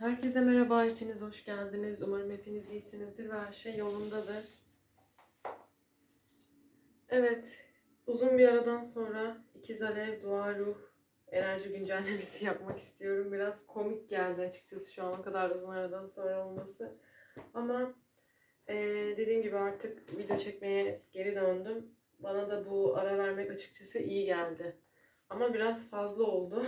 Herkese merhaba, hepiniz hoş geldiniz. Umarım hepiniz iyisinizdir ve her şey yolundadır. Evet, uzun bir aradan sonra İkiz Alev, Dua Ruh enerji güncellemesi yapmak istiyorum. Biraz komik geldi açıkçası şu ana kadar uzun aradan sonra olması. Ama eee, dediğim gibi artık video çekmeye geri döndüm. Bana da bu ara vermek açıkçası iyi geldi. Ama biraz fazla oldu.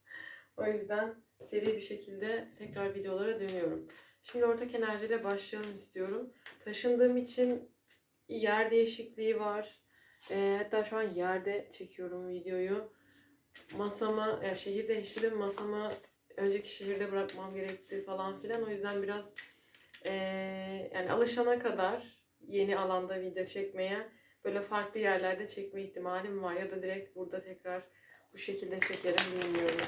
o yüzden seri bir şekilde tekrar videolara dönüyorum. Şimdi ortak enerjiyle başlayalım istiyorum. Taşındığım için yer değişikliği var. Ee, hatta şu an yerde çekiyorum videoyu. Masama, ya şehir değiştirdim. Masama önceki şehirde bırakmam gerekti falan filan. O yüzden biraz ee, yani alışana kadar yeni alanda video çekmeye böyle farklı yerlerde çekme ihtimalim var. Ya da direkt burada tekrar bu şekilde çekerim bilmiyorum.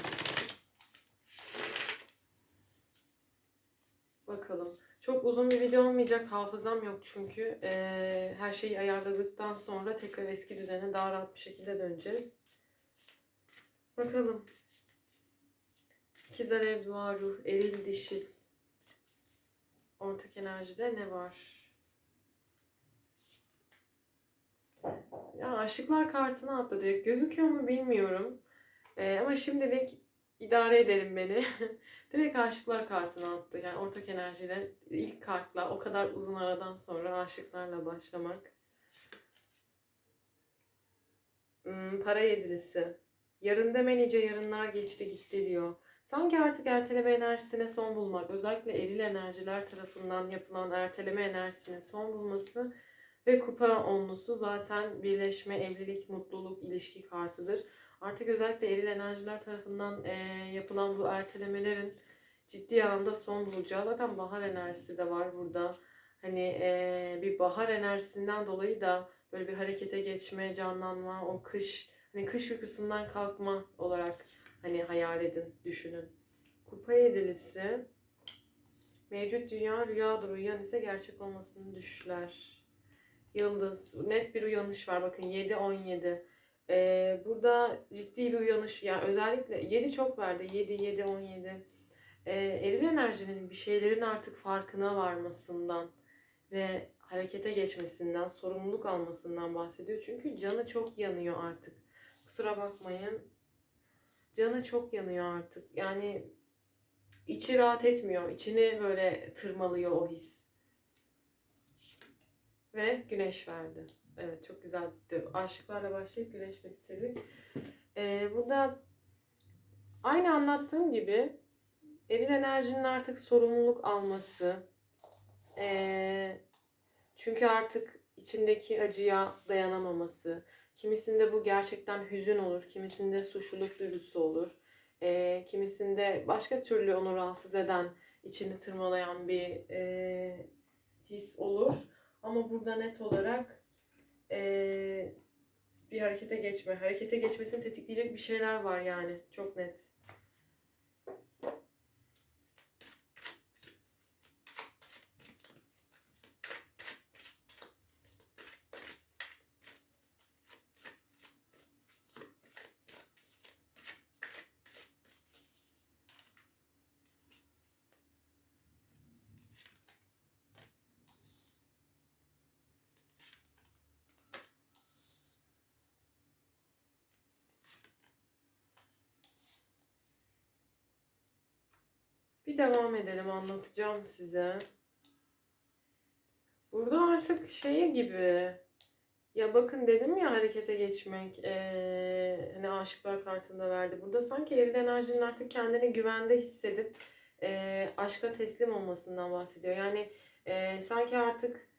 Bakalım. Çok uzun bir video olmayacak. Hafızam yok çünkü. Ee, her şeyi ayarladıktan sonra tekrar eski düzene daha rahat bir şekilde döneceğiz. Bakalım. İkizler ev, dua, ruh, eril, dişil. Ortak enerjide ne var? Ya aşıklar kartını direkt. Gözüküyor mu bilmiyorum. Ee, ama şimdilik idare edelim beni. Direkt aşıklar kartını attı. Yani ortak enerjiyle ilk kartla o kadar uzun aradan sonra aşıklarla başlamak. Hmm, para yedilisi. Yarın deme nice yarınlar geçti gitti diyor. Sanki artık erteleme enerjisine son bulmak, özellikle eril enerjiler tarafından yapılan erteleme enerjisine son bulması ve kupa onlusu zaten birleşme, evlilik, mutluluk, ilişki kartıdır. Artık özellikle eril enerjiler tarafından e, yapılan bu ertelemelerin ciddi anlamda son bulacağı. Zaten bahar enerjisi de var burada. Hani e, bir bahar enerjisinden dolayı da böyle bir harekete geçme, canlanma, o kış, hani kış uykusundan kalkma olarak hani hayal edin, düşünün. Kupa yedilisi. Mevcut dünya rüyadır. Uyuyan ise gerçek olmasını düşler. Yıldız. Net bir uyanış var. Bakın 7-17. Ee, burada ciddi bir uyanış. Yani özellikle 7 çok verdi. 7, 7, 17 e, eril enerjinin bir şeylerin artık farkına varmasından ve harekete geçmesinden, sorumluluk almasından bahsediyor. Çünkü canı çok yanıyor artık. Kusura bakmayın. Canı çok yanıyor artık. Yani içi rahat etmiyor. İçini böyle tırmalıyor o his. Ve güneş verdi. Evet çok güzel bitti. Aşıklarla başlayıp güneşle bitirdik. Ee, burada aynı anlattığım gibi eril enerjinin artık sorumluluk alması. Ee, çünkü artık içindeki acıya dayanamaması. Kimisinde bu gerçekten hüzün olur. Kimisinde suçluluk duygusu olur. Ee, kimisinde başka türlü onu rahatsız eden, içini tırmalayan bir e, his olur. Ama burada net olarak bir harekete geçme. Harekete geçmesini tetikleyecek bir şeyler var yani. Çok net. Bir devam edelim anlatacağım size. Burada artık şeye gibi ya bakın dedim ya harekete geçmek ee, hani aşıklar kartında verdi. Burada sanki eril enerjinin artık kendini güvende hissedip ee, aşka teslim olmasından bahsediyor. Yani ee, sanki artık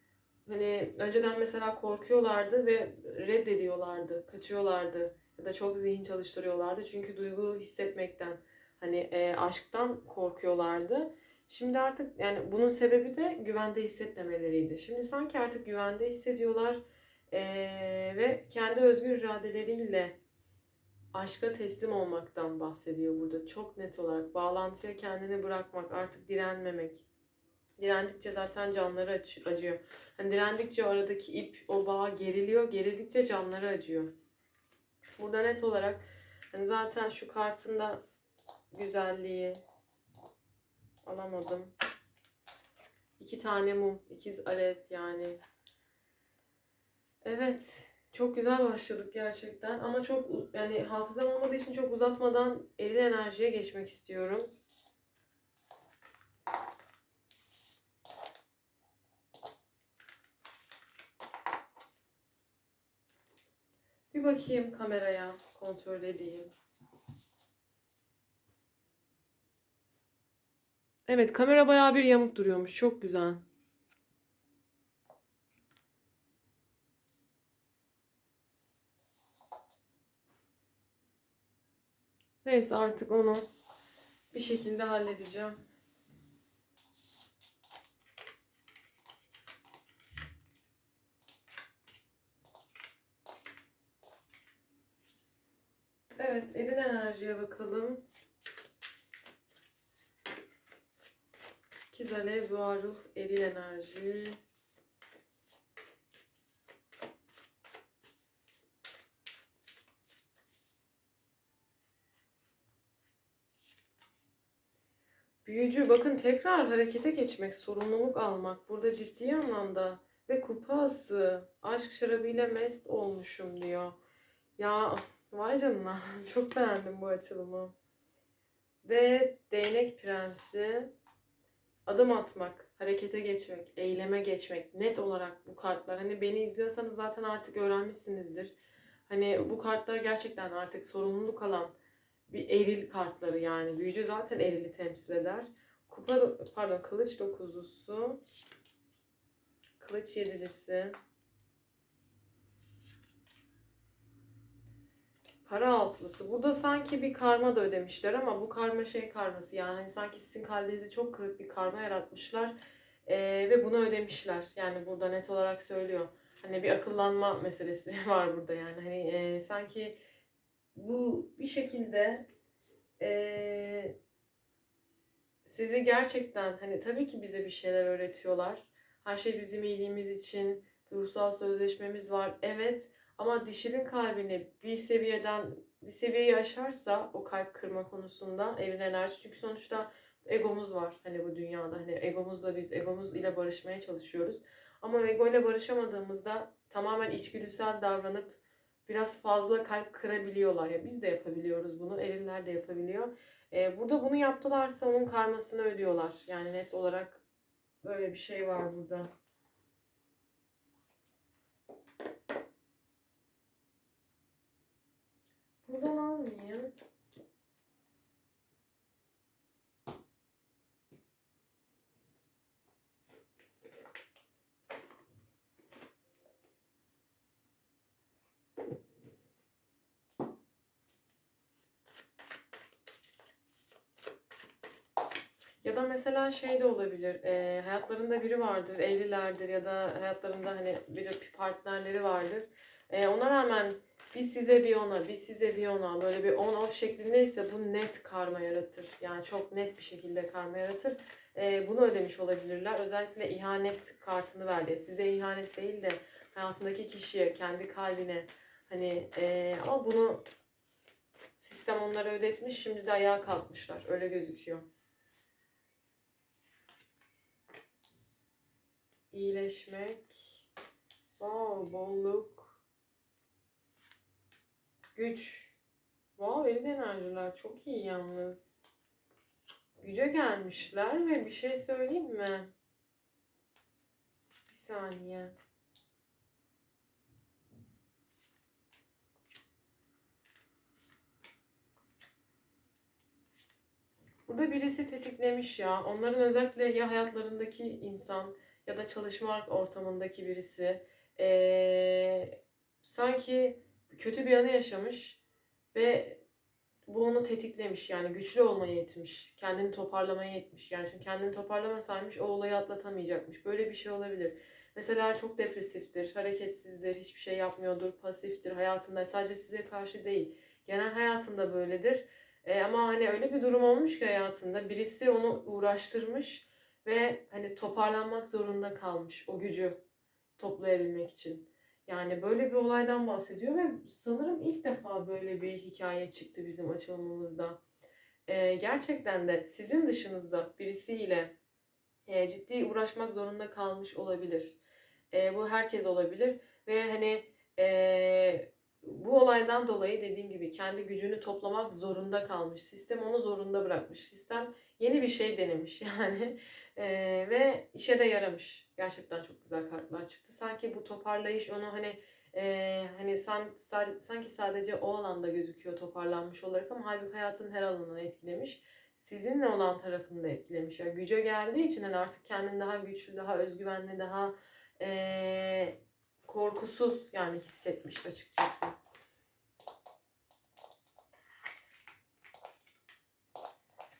hani önceden mesela korkuyorlardı ve reddediyorlardı, kaçıyorlardı ya da çok zihin çalıştırıyorlardı. Çünkü duygu hissetmekten Hani e, aşktan korkuyorlardı. Şimdi artık yani bunun sebebi de güvende hissetmemeleriydi. Şimdi sanki artık güvende hissediyorlar e, ve kendi özgür iradeleriyle aşka teslim olmaktan bahsediyor burada. Çok net olarak bağlantıya kendini bırakmak, artık direnmemek. Direndikçe zaten canları acı- acıyor. Hani direndikçe aradaki ip, o bağ geriliyor. Gerildikçe canları acıyor. Burada net olarak hani zaten şu kartında güzelliği, Alamadım. İki tane mum. ikiz alev yani. Evet. Çok güzel başladık gerçekten. Ama çok yani hafızam olmadığı için çok uzatmadan eril enerjiye geçmek istiyorum. Bir bakayım kameraya. Kontrol edeyim. Evet kamera bayağı bir yamuk duruyormuş. Çok güzel. Neyse artık onu bir şekilde halledeceğim. Evet, eril enerjiye bakalım. İkiz alev, dua ruh, eril enerji. Büyücü bakın tekrar harekete geçmek, sorumluluk almak. Burada ciddi anlamda ve kupası aşk şarabıyla mest olmuşum diyor. Ya vay canına çok beğendim bu açılımı. Ve değnek prensi adım atmak, harekete geçmek, eyleme geçmek net olarak bu kartlar. Hani beni izliyorsanız zaten artık öğrenmişsinizdir. Hani bu kartlar gerçekten artık sorumluluk alan bir eril kartları yani. Büyücü zaten erili temsil eder. Kupa, pardon kılıç dokuzlusu. Kılıç yedilisi. Para altılısı. Burada sanki bir karma da ödemişler ama bu karma şey karması yani hani sanki sizin kalbinizi çok kırık bir karma yaratmışlar Ee, ve bunu ödemişler. Yani burada net olarak söylüyor. Hani bir akıllanma meselesi var burada yani. Hani e, sanki bu bir şekilde e, sizi gerçekten hani tabii ki bize bir şeyler öğretiyorlar. Her şey bizim iyiliğimiz için ruhsal sözleşmemiz var. Evet ama dişinin kalbini bir seviyeden bir seviyeyi aşarsa o kalp kırma konusunda enerjisi çünkü sonuçta egomuz var hani bu dünyada hani egomuzla biz egomuz ile barışmaya çalışıyoruz. Ama ego ile barışamadığımızda tamamen içgüdüsel davranıp biraz fazla kalp kırabiliyorlar. Ya biz de yapabiliyoruz bunu. Eriller de yapabiliyor. Ee, burada bunu yaptılarsa onun karmasını ödüyorlar. Yani net olarak böyle bir şey var burada. Buradan almayayım. Ya da mesela şey de olabilir. e, hayatlarında biri vardır, evlilerdir ya da hayatlarında hani bir partnerleri vardır. E, ona rağmen bir size bir ona, bir size bir ona böyle bir on off şeklindeyse bu net karma yaratır. Yani çok net bir şekilde karma yaratır. E, bunu ödemiş olabilirler. Özellikle ihanet kartını verdi. Size ihanet değil de hayatındaki kişiye, kendi kalbine hani e, ama bunu sistem onlara ödetmiş. Şimdi de ayağa kalkmışlar. Öyle gözüküyor. İyileşmek. Wow, bolluk. Güç. Wow, elin enerjiler çok iyi yalnız. Güce gelmişler ve bir şey söyleyeyim mi? Bir saniye. Burada birisi tetiklemiş ya. Onların özellikle ya hayatlarındaki insan ya da çalışma ortamındaki birisi eee, sanki kötü bir anı yaşamış ve bu onu tetiklemiş yani güçlü olmaya yetmiş. Kendini toparlamaya yetmiş. Yani çünkü kendini toparlamasaymış o olayı atlatamayacakmış. Böyle bir şey olabilir. Mesela çok depresiftir, hareketsizdir, hiçbir şey yapmıyordur, pasiftir hayatında. Sadece size karşı değil. Genel hayatında böyledir. E, ama hani öyle bir durum olmuş ki hayatında birisi onu uğraştırmış ve hani toparlanmak zorunda kalmış o gücü toplayabilmek için. Yani böyle bir olaydan bahsediyor ve sanırım ilk defa böyle bir hikaye çıktı bizim açılımımızda. e, gerçekten de sizin dışınızda birisiyle e, ciddi uğraşmak zorunda kalmış olabilir. E, bu herkes olabilir ve hani e, bu olaydan dolayı dediğim gibi kendi gücünü toplamak zorunda kalmış. Sistem onu zorunda bırakmış. Sistem yeni bir şey denemiş yani E, ve işe de yaramış. Gerçekten çok güzel kartlar çıktı. Sanki bu toparlayış onu hani e, hani san, sa- sanki sadece o alanda gözüküyor toparlanmış olarak ama halbuki hayatın her alanını etkilemiş. Sizinle olan tarafını da etkilemiş. Yani güce geldiği için hani artık kendini daha güçlü, daha özgüvenli, daha e, korkusuz yani hissetmiş açıkçası.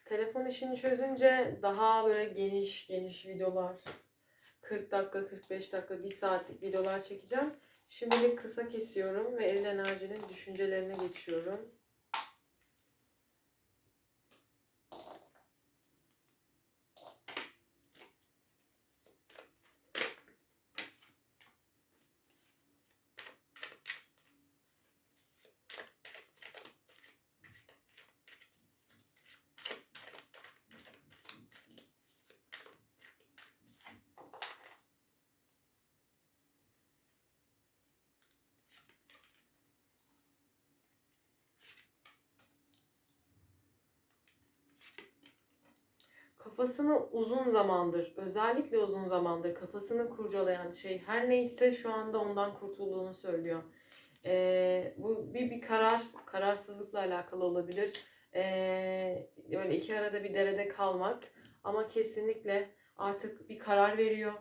Telefon işini çözünce daha böyle geniş geniş videolar 40 dakika, 45 dakika, 1 saatlik videolar çekeceğim. Şimdilik kısa kesiyorum ve eril enerjinin düşüncelerine geçiyorum. Kafasını uzun zamandır, özellikle uzun zamandır kafasını kurcalayan şey her neyse şu anda ondan kurtulduğunu söylüyor. Ee, bu bir bir karar, kararsızlıkla alakalı olabilir. Ee, böyle iki arada bir derede kalmak ama kesinlikle artık bir karar veriyor.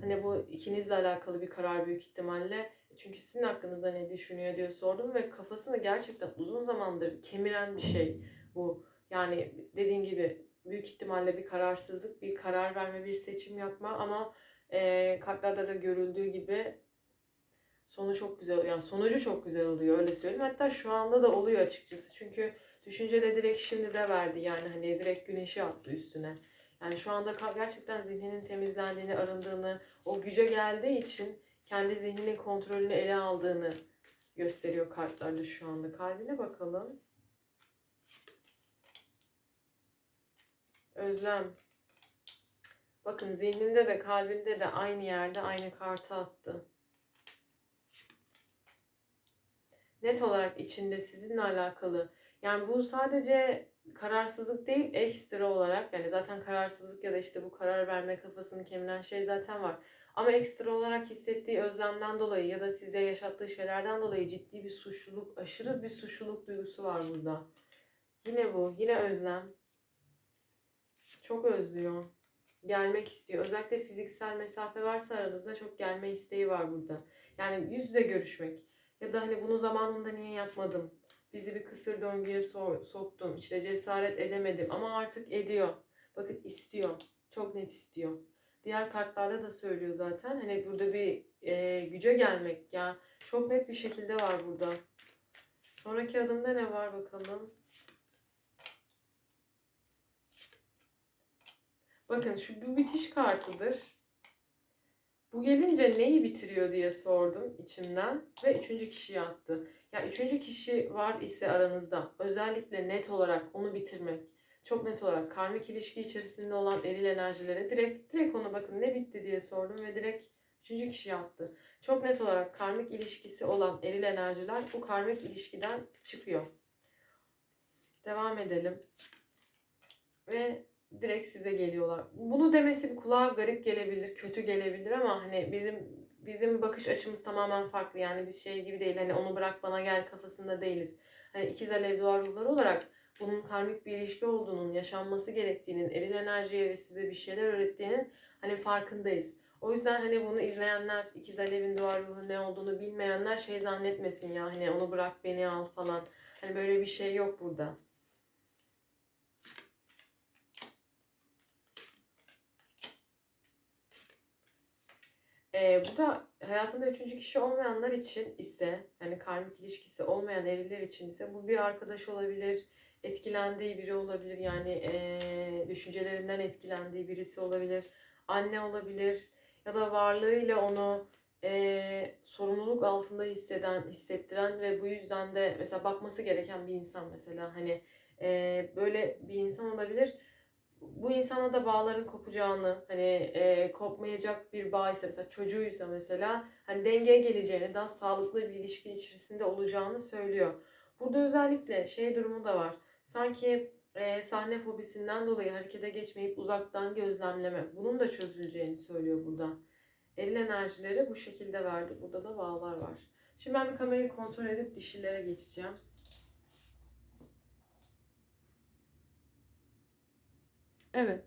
Hani bu ikinizle alakalı bir karar büyük ihtimalle. Çünkü sizin hakkınızda ne düşünüyor diye sordum ve kafasını gerçekten uzun zamandır kemiren bir şey bu. Yani dediğin gibi büyük ihtimalle bir kararsızlık, bir karar verme, bir seçim yapma ama e, kartlarda da görüldüğü gibi sonu çok güzel oluyor. Yani sonucu çok güzel oluyor öyle söyleyeyim. Hatta şu anda da oluyor açıkçası. Çünkü düşünce de direkt şimdi de verdi. Yani hani direkt güneşi attı üstüne. Yani şu anda gerçekten zihninin temizlendiğini, arındığını, o güce geldiği için kendi zihninin kontrolünü ele aldığını gösteriyor kartlarda şu anda. Kalbine bakalım. Özlem. Bakın zihninde de kalbinde de aynı yerde aynı kartı attı. Net olarak içinde sizinle alakalı. Yani bu sadece kararsızlık değil ekstra olarak yani zaten kararsızlık ya da işte bu karar verme kafasını kemiren şey zaten var. Ama ekstra olarak hissettiği özlemden dolayı ya da size yaşattığı şeylerden dolayı ciddi bir suçluluk, aşırı bir suçluluk duygusu var burada. Yine bu, yine özlem. Çok özlüyor. Gelmek istiyor. Özellikle fiziksel mesafe varsa aranızda çok gelme isteği var burada. Yani yüz yüze görüşmek. Ya da hani bunu zamanında niye yapmadım? Bizi bir kısır döngüye so- soktum. İşte cesaret edemedim ama artık ediyor. Bakın istiyor. Çok net istiyor. Diğer kartlarda da söylüyor zaten. Hani burada bir e, güce gelmek ya. Çok net bir şekilde var burada. Sonraki adımda ne var bakalım? Bakın şu bu bitiş kartıdır. Bu gelince neyi bitiriyor diye sordum içimden ve üçüncü kişiye attı. Ya üçüncü kişi var ise aranızda özellikle net olarak onu bitirmek. Çok net olarak karmik ilişki içerisinde olan eril enerjilere direkt direkt ona bakın ne bitti diye sordum ve direkt üçüncü kişiye attı. Çok net olarak karmik ilişkisi olan eril enerjiler bu karmik ilişkiden çıkıyor. Devam edelim. Ve direkt size geliyorlar. Bunu demesi kulağa garip gelebilir, kötü gelebilir ama hani bizim bizim bakış açımız tamamen farklı. Yani biz şey gibi değil hani onu bırak bana gel kafasında değiliz. Hani ikiz alev duvar ruhları olarak bunun karmik bir ilişki olduğunun, yaşanması gerektiğinin, eril enerjiye ve size bir şeyler öğrettiğinin hani farkındayız. O yüzden hani bunu izleyenler, ikiz alevin duvar ne olduğunu bilmeyenler şey zannetmesin ya hani onu bırak beni al falan. Hani böyle bir şey yok burada. Ee, bu da hayatında üçüncü kişi olmayanlar için ise yani karmik ilişkisi olmayan eriller için ise bu bir arkadaş olabilir, etkilendiği biri olabilir yani ee, düşüncelerinden etkilendiği birisi olabilir, anne olabilir ya da varlığıyla onu ee, sorumluluk altında hisseden, hissettiren ve bu yüzden de mesela bakması gereken bir insan mesela hani Ee, böyle bir insan olabilir. Bu insana da bağların kopacağını, hani e, kopmayacak bir bağ ise mesela çocuğuysa mesela hani dengeye geleceğini, daha sağlıklı bir ilişki içerisinde olacağını söylüyor. Burada özellikle şey durumu da var. Sanki e, sahne fobisinden dolayı harekete geçmeyip uzaktan gözlemleme. Bunun da çözüleceğini söylüyor burada. Elin enerjileri bu şekilde verdi. Burada da bağlar var. Şimdi ben bir kamerayı kontrol edip dişilere geçeceğim. Evet.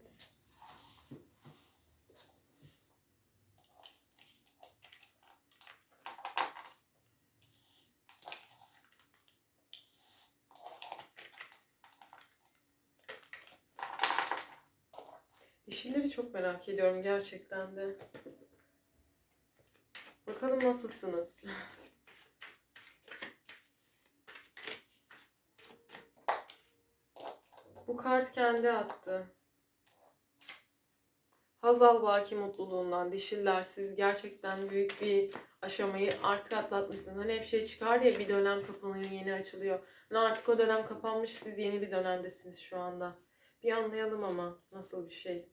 Dişileri çok merak ediyorum gerçekten de. Bakalım nasılsınız? Bu kart kendi attı. Hazal Baki mutluluğundan dişiller siz gerçekten büyük bir aşamayı artık atlatmışsınız. Hani hep şey çıkar ya bir dönem kapanıyor yeni açılıyor. Hani artık o dönem kapanmış siz yeni bir dönemdesiniz şu anda. Bir anlayalım ama nasıl bir şey.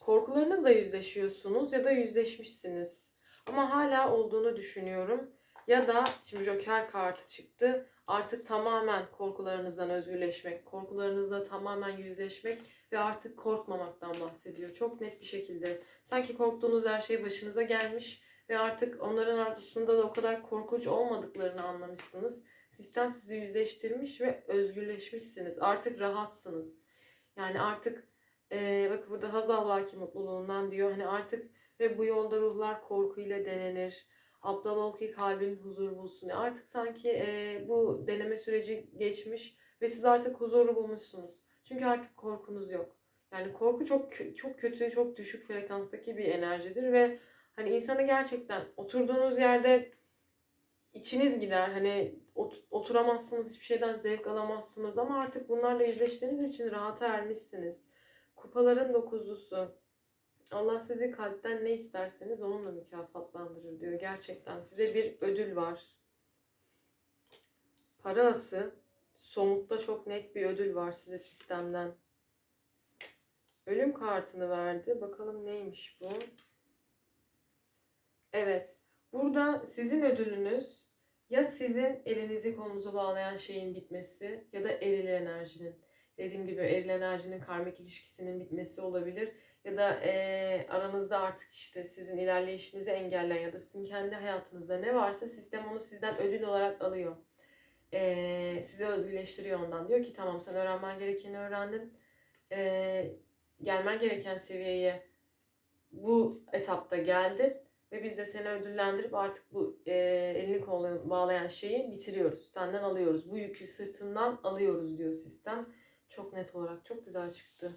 Korkularınızla yüzleşiyorsunuz ya da yüzleşmişsiniz. Ama hala olduğunu düşünüyorum. Ya da şimdi Joker kartı çıktı. Artık tamamen korkularınızdan özgürleşmek, korkularınızla tamamen yüzleşmek ve artık korkmamaktan bahsediyor. Çok net bir şekilde. Sanki korktuğunuz her şey başınıza gelmiş ve artık onların aslında da o kadar korkunç olmadıklarını anlamışsınız. Sistem sizi yüzleştirmiş ve özgürleşmişsiniz. Artık rahatsınız. Yani artık e, bak burada Hazal Vaki mutluluğundan diyor. Hani artık ve bu yolda ruhlar korkuyla denenir. Abdal ol ki kalbin huzur bulsun. Artık sanki e, bu deneme süreci geçmiş ve siz artık huzuru bulmuşsunuz. Çünkü artık korkunuz yok. Yani korku çok çok kötü, çok düşük frekanstaki bir enerjidir ve hani insanı gerçekten oturduğunuz yerde içiniz gider. Hani ot- oturamazsınız, hiçbir şeyden zevk alamazsınız ama artık bunlarla yüzleştiğiniz için rahata ermişsiniz. Kupaların dokuzlusu. Allah sizi kalpten ne isterseniz onunla mükafatlandırır diyor. Gerçekten size bir ödül var. Para ası. Somutta çok net bir ödül var size sistemden. Ölüm kartını verdi. Bakalım neymiş bu? Evet. Burada sizin ödülünüz ya sizin elinizi kolunuzu bağlayan şeyin bitmesi ya da eril enerjinin. Dediğim gibi eril enerjinin karmik ilişkisinin bitmesi olabilir. Ya da e, aranızda artık işte sizin ilerleyişinizi engelleyen ya da sizin kendi hayatınızda ne varsa sistem onu sizden ödül olarak alıyor. E, sizi özgürleştiriyor ondan. Diyor ki tamam sen öğrenmen gerekeni öğrendin. E, gelmen gereken seviyeye bu etapta geldin. Ve biz de seni ödüllendirip artık bu e, elini kolunu bağlayan şeyi bitiriyoruz. Senden alıyoruz. Bu yükü sırtından alıyoruz diyor sistem. Çok net olarak çok güzel çıktı.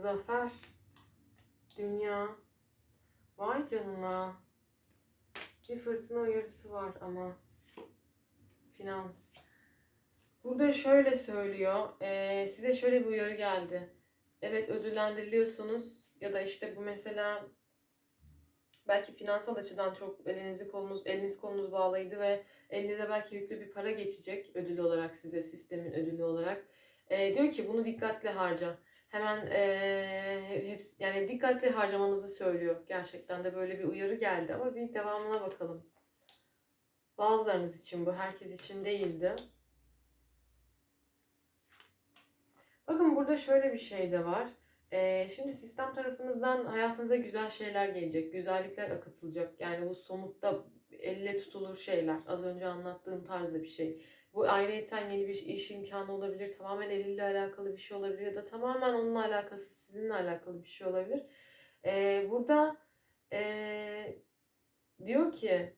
Zafer. Dünya. Vay canına. Bir fırtına uyarısı var ama. Finans. Burada şöyle söylüyor. eee, size şöyle bir uyarı geldi. Evet ödüllendiriliyorsunuz. Ya da işte bu mesela belki finansal açıdan çok elinizi kolunuz, eliniz kolunuz bağlıydı ve elinize belki yüklü bir para geçecek ödül olarak size sistemin ödülü olarak. Eee, diyor ki bunu dikkatli harca hemen eee hepsi, yani dikkatli harcamanızı söylüyor. Gerçekten de böyle bir uyarı geldi ama bir devamına bakalım. Bazılarınız için bu, herkes için değildi. Bakın burada şöyle bir şey de var. Eee, şimdi sistem tarafınızdan hayatınıza güzel şeyler gelecek, güzellikler akıtılacak. Yani bu somutta elle tutulur şeyler. Az önce anlattığım tarzda bir şey. Bu ayrıyeten yeni bir iş imkanı olabilir. Tamamen eliyle alakalı bir şey olabilir. Ya da tamamen onunla alakası sizinle alakalı bir şey olabilir. Ee, burada ee, diyor ki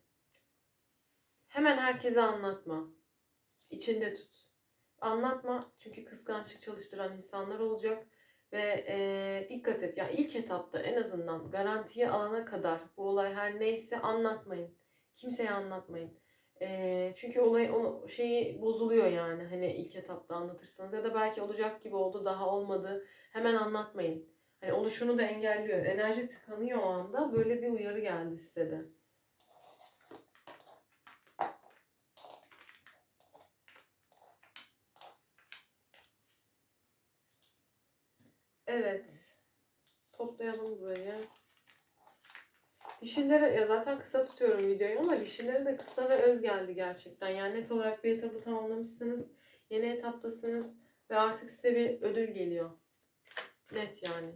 Hemen herkese anlatma. İçinde tut. Anlatma çünkü kıskançlık çalıştıran insanlar olacak ve eee, dikkat et. Ya ilk etapta en azından garantiye alana kadar bu olay her neyse anlatmayın. Kimseye anlatmayın. Çünkü olay o şeyi bozuluyor yani hani ilk etapta anlatırsanız ya da belki olacak gibi oldu daha olmadı hemen anlatmayın. Hani oluşunu da engelliyor. Enerji tıkanıyor o anda. Böyle bir uyarı geldi size de. Dişillere ya zaten kısa tutuyorum videoyu ama dişillere de kısa ve öz geldi gerçekten. Yani net olarak bir etabı tamamlamışsınız. Yeni etaptasınız ve artık size bir ödül geliyor. Net yani.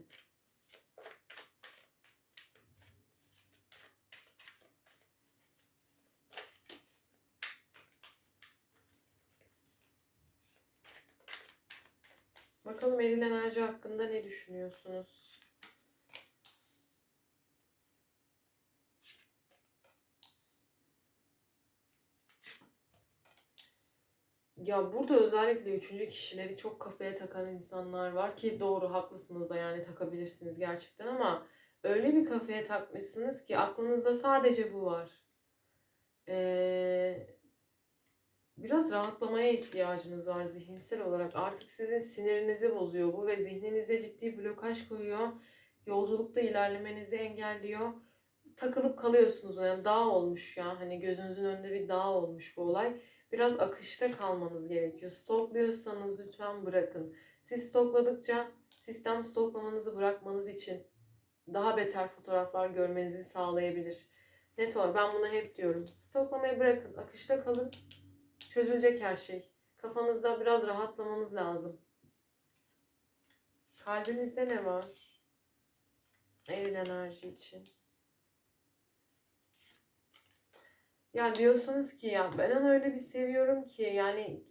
Bakalım eril enerji hakkında ne düşünüyorsunuz? Ya burada özellikle üçüncü kişileri çok kafaya takan insanlar var ki doğru haklısınız da yani takabilirsiniz gerçekten ama öyle bir kafaya takmışsınız ki aklınızda sadece bu var. Ee, biraz rahatlamaya ihtiyacınız var zihinsel olarak. Artık sizin sinirinizi bozuyor bu ve zihninize ciddi blokaj koyuyor. Yolculukta ilerlemenizi engelliyor. Takılıp kalıyorsunuz yani dağ olmuş ya hani gözünüzün önünde bir dağ olmuş bu olay biraz akışta kalmanız gerekiyor. Stokluyorsanız lütfen bırakın. Siz stokladıkça sistem stoklamanızı bırakmanız için daha beter fotoğraflar görmenizi sağlayabilir. Net olarak ben bunu hep diyorum. Stoklamayı bırakın. Akışta kalın. Çözülecek her şey. Kafanızda biraz rahatlamanız lazım. Kalbinizde ne var? Eril enerji için. Ya diyorsunuz ki ya ben onu öyle bir seviyorum ki yani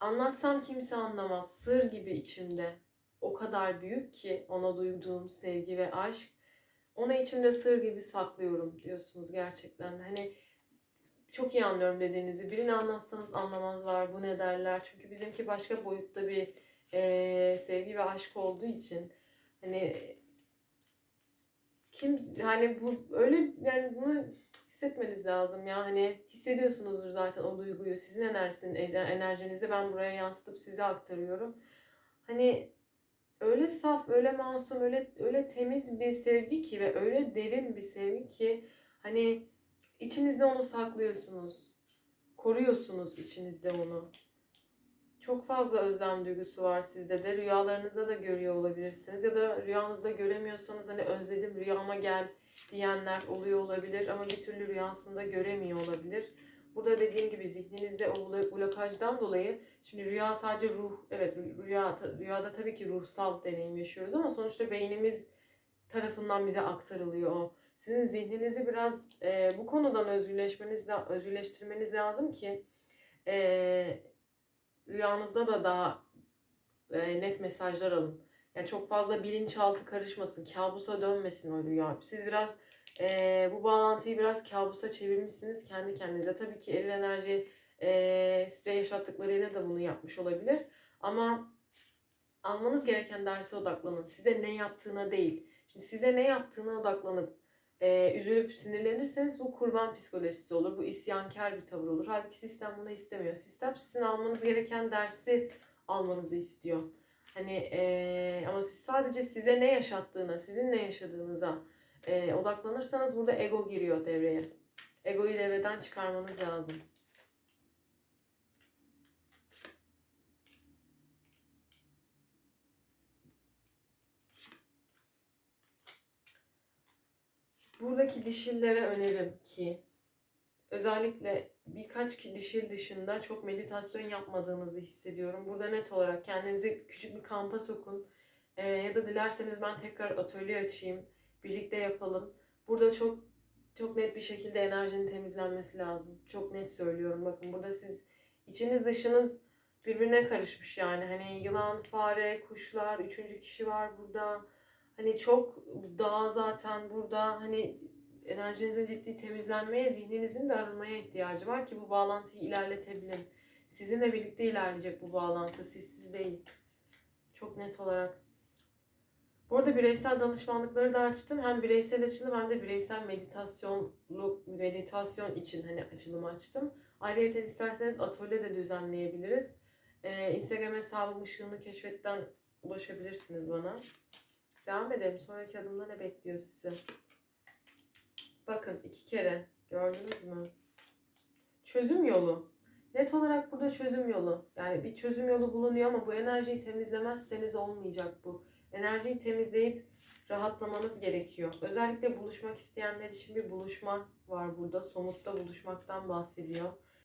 anlatsam kimse anlamaz. Sır gibi içimde. O kadar büyük ki ona duyduğum sevgi ve aşk. Onu içimde sır gibi saklıyorum diyorsunuz gerçekten. Hani çok iyi anlıyorum dediğinizi. Birini anlatsanız anlamazlar. Bu ne derler. Çünkü bizimki başka boyutta bir eee, sevgi ve aşk olduğu için hani kim hani bu öyle yani bunu hissetmeniz lazım ya. Hani hissediyorsunuzdur zaten o duyguyu. Sizin enerjinin enerjinizi ben buraya yansıtıp size aktarıyorum. Hani öyle saf öyle masum öyle öyle temiz bir sevgi ki ve öyle derin bir sevgi ki hani içinizde onu saklıyorsunuz. Koruyorsunuz içinizde onu çok fazla özlem duygusu var sizde de. Rüyalarınızda da görüyor olabilirsiniz. Ya da rüyanızda göremiyorsanız hani özledim rüyama gel diyenler oluyor olabilir. Ama bir türlü rüyasında göremiyor olabilir. Burada dediğim gibi zihninizde o blo- blokajdan dolayı şimdi rüya sadece ruh evet rüya rüyada tabii ki ruhsal deneyim yaşıyoruz ama sonuçta beynimiz tarafından bize aktarılıyor o. Sizin zihninizi biraz e, bu konudan özgürleşmeniz özgürleştirmeniz lazım ki e, rüyanızda da daha e, net mesajlar alın. Yani çok fazla bilinçaltı karışmasın, kabusa dönmesin o rüya. Siz biraz e, bu bağlantıyı biraz kabusa çevirmişsiniz kendi kendinize. Tabii ki eril enerji e, size yaşattıklarıyla da bunu yapmış olabilir. Ama almanız gereken derse odaklanın. Size ne yaptığına değil. Şimdi size ne yaptığına odaklanıp e, üzülüp sinirlenirseniz bu kurban psikolojisi olur. Bu isyankar bir tavır olur. Halbuki sistem bunu istemiyor. Sistem sizin almanız gereken dersi almanızı istiyor. Hani e, ama siz sadece size ne yaşattığına, sizin ne yaşadığınıza e, odaklanırsanız burada ego giriyor devreye. Egoyu devreden çıkarmanız lazım. Buradaki dişillere önerim ki özellikle birkaç dişil dışında çok meditasyon yapmadığınızı hissediyorum. Burada net olarak kendinizi küçük bir kampa sokun. Ee, ya da dilerseniz ben tekrar atölye açayım. Birlikte yapalım. Burada çok çok net bir şekilde enerjinin temizlenmesi lazım. Çok net söylüyorum. Bakın burada siz içiniz dışınız birbirine karışmış yani. Hani yılan, fare, kuşlar, üçüncü kişi var burada. Hani çok dağ zaten burada. Hani enerjinizin ciddi temizlenmeye, zihninizin de arınmaya ihtiyacı var ki bu bağlantıyı ilerletebilin. Sizinle birlikte ilerleyecek bu bağlantı, sizsiz değil. Çok net olarak. Bu arada bireysel danışmanlıkları da açtım. Hem bireysel açılım hem de bireysel meditasyonlu meditasyon için hani açılım açtım. Ayrıca isterseniz atölye de düzenleyebiliriz. Ee, Instagram hesabım ışığını keşfetten ulaşabilirsiniz bana. Devam edelim. Sonraki adımda ne bekliyor sizi? Bakın iki kere. Gördünüz mü? Çözüm yolu. Net olarak burada çözüm yolu. Yani bir çözüm yolu bulunuyor ama bu enerjiyi temizlemezseniz olmayacak bu. Enerjiyi temizleyip rahatlamanız gerekiyor. Özellikle buluşmak isteyenler için bir buluşma var burada. Somutta buluşmaktan bahsediyor.